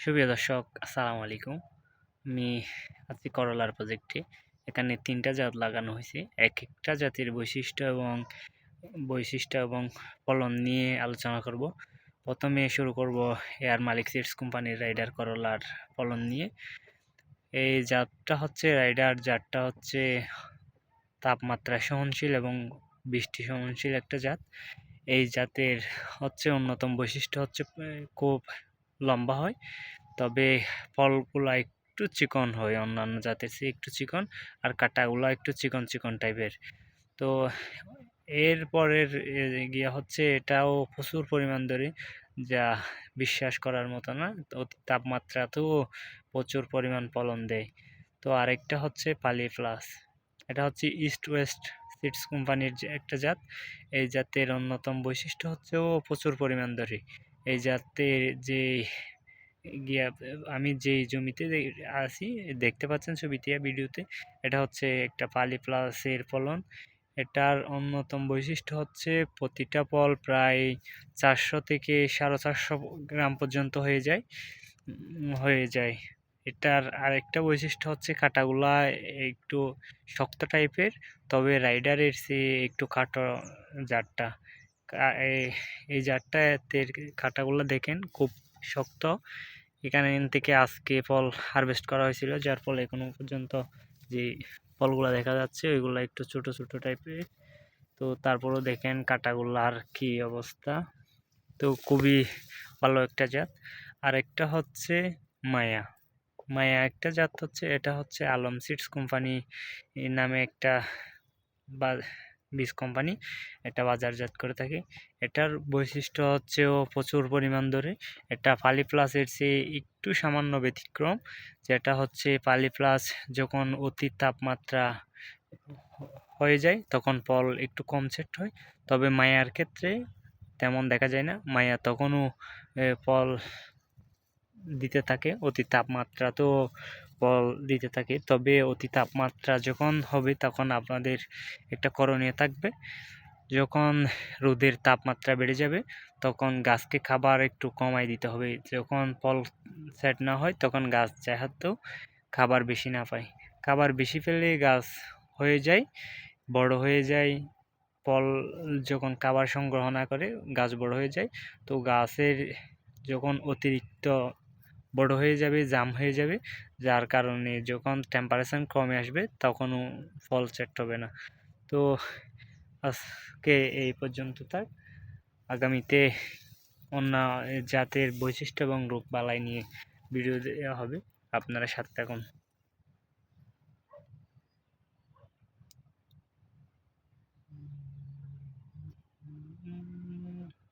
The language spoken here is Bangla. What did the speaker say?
সুপ্রিয় দর্শক, আসসালামু আলাইকুম। আমি আছি করলার প্রজেক্টে এখানে তিনটা জাত লাগানো হয়েছে। এক একটা জাতির বৈশিষ্ট্য এবং বৈশিষ্ট্য এবং ফলন নিয়ে আলোচনা করব। প্রথমে শুরু করব এয়ার মালিক সিডস কোম্পানির রাইডার করলার ফলন নিয়ে। এই জাতটা হচ্ছে রাইডার জাতটা হচ্ছে তাপমাত্রা সহনশীল এবং বৃষ্টি সহনশীল একটা জাত। এই জাতের হচ্ছে অন্যতম বৈশিষ্ট্য হচ্ছে খুব লম্বা হয়। তবে ফলগুলো একটু চিকন হয়, অন্যান্য জাতের চেয়ে একটু চিকন, আর কাটাগুলো একটু চিকন চিকন টাইপের। তো এরপরের গিয়া হচ্ছে এটাও প্রচুর পরিমাণ ধরে যা বিশ্বাস করার মতো না অতি তাপমাত্রাতেও প্রচুর পরিমাণ ফলন দেয়। তো আরেকটা হচ্ছে পালি প্লাস এটা হচ্ছে ইস্ট ওয়েস্ট সিডস কোম্পানির যে একটা জাত। এই জাতের অন্যতম বৈশিষ্ট্য হচ্ছে ও প্রচুর পরিমাণ ধরে। এই জাতের যে গিয়া আমি যেই জমিতে আছি, দেখতে পাচ্ছেন ছবিতে ভিডিওতে, এটা হচ্ছে একটা পালি প্লাসের ফলন। এটার অন্যতম বৈশিষ্ট্য হচ্ছে প্রতিটা ফল প্রায় চারশো থেকে সাড়ে চারশো গ্রাম পর্যন্ত হয়ে যায় হয়ে যায়। এটার আরেকটা বৈশিষ্ট্য হচ্ছে কাটাগুলা একটু শক্ত টাইপের তবে রাইডারের সে একটু খাটো জারটা। এই জারটা কাটাগুলো দেখেন খুব শক্ত। এখানে থেকে আজকে ফল হারভেস্ট করা হয়েছিল, যার ফলে এখনও পর্যন্ত যে ফলগুলো দেখা যাচ্ছে, ওইগুলো একটু ছোট ছোট টাইপের তো তারপরেও দেখেন কাটাগুলার কি অবস্থা। তো খুবই ভালো একটা জাত। আর একটা হচ্ছে মায়া। মায়া একটা জাত হচ্ছে, এটা হচ্ছে আলম সিডস কোম্পানি নামে একটা বা বীজ কোম্পানি এটা বাজারজাত করে থাকে। এটার বৈশিষ্ট্য হচ্ছে প্রচুর পরিমাণ ধরে এটা পালি প্লাসের চেয়ে একটু সামান্য ব্যতিক্রম, যেটা হচ্ছে পালি প্লাস যখন অতি তাপমাত্রা হয়ে যায়, তখন ফল একটু কম সেট হয়। তবে মায়ার ক্ষেত্রে তেমন দেখা যায় না। মায়া তখনও ফল দিতে থাকে অতি তাপমাত্রা তো ফল দিতে থাকে। তবে অতি তাপমাত্রা যখন হবে তখন আপনাদের একটা করণীয় থাকবে। যখন রোদের তাপমাত্রা বেড়ে যাবে তখন গাছকে খাবার একটু কমাই দিতে হবে। যখন ফল সেট না হয় তখন গাছ চাহাতেও খাবার বেশি না পায়। খাবার বেশি পেলে গাছ হয়ে যায়, বড় হয়ে যায়, ফল যখন খাবার সংগ্রহ না করে গাছ বড় হয়ে যায়। তো গাছের যখন অতিরিক্ত বড় হয়ে যাবে, জাম হয়ে যাবে। যার কারণে যখন টেম্পারেচার কমে আসবে, তখনও ফল সেট হবে না। তো আজকে এই পর্যন্ত তার আগামীতে অন্য জাতের বৈশিষ্ট্য এবং রোগ বালাই নিয়ে ভিডিও দেওয়া হবে। আপনারা সাথে থাকুন।